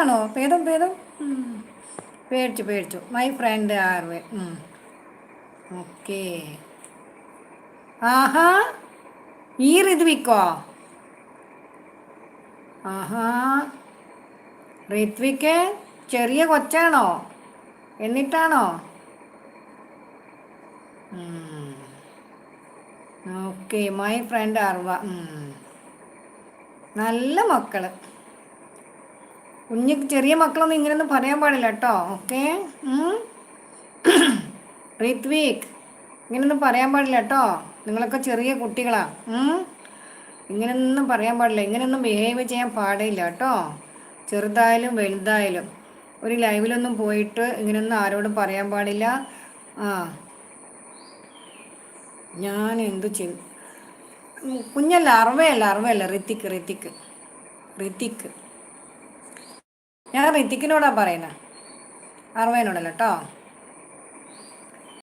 ആണോ? ഭേദം ഭേദം പേടിച്ചു പേടിച്ചു. മൈ ഫ്രണ്ട് ആർവെ. ഓക്കെ ആഹാ. ഈ ഋത്വിക്കോ? ആഹാ. ഋത്വിക്ക് ചെറിയ കൊച്ചാണോ? എന്നിട്ടാണോ? ഓക്കെ മൈ ഫ്രണ്ട് അർവ നല്ല മക്കൾ. കുഞ്ഞ് ചെറിയ മക്കളൊന്നും ഇങ്ങനെയൊന്നും പറയാൻ പാടില്ല കേട്ടോ ഓക്കെ? ഋത്വിക് ഇങ്ങനെയൊന്നും പറയാൻ പാടില്ല കേട്ടോ. നിങ്ങളൊക്കെ ചെറിയ കുട്ടികളാ. ഇങ്ങനെയൊന്നും പറയാൻ പാടില്ല. ഇങ്ങനെയൊന്നും ബിഹേവ് ചെയ്യാൻ പാടില്ല കേട്ടോ. ചെറുതായാലും വലുതായാലും. ഒരു ലൈവിലൊന്നും പോയിട്ട് ഇങ്ങനെയൊന്നും ആരോടും പറയാൻ പാടില്ല. ആ. ഞാൻ എന്തു ചെയ്തു കുഞ്ഞല്ല അറിവയല്ല അറിവയല്ല. ഋത്തിക്ക് ഋത്തിക്ക് ഋത്തിക്ക് ഞാൻ ഋത്തിക്കിനോടാ പറയുന്നത് അറവേനോടല്ല കേട്ടോ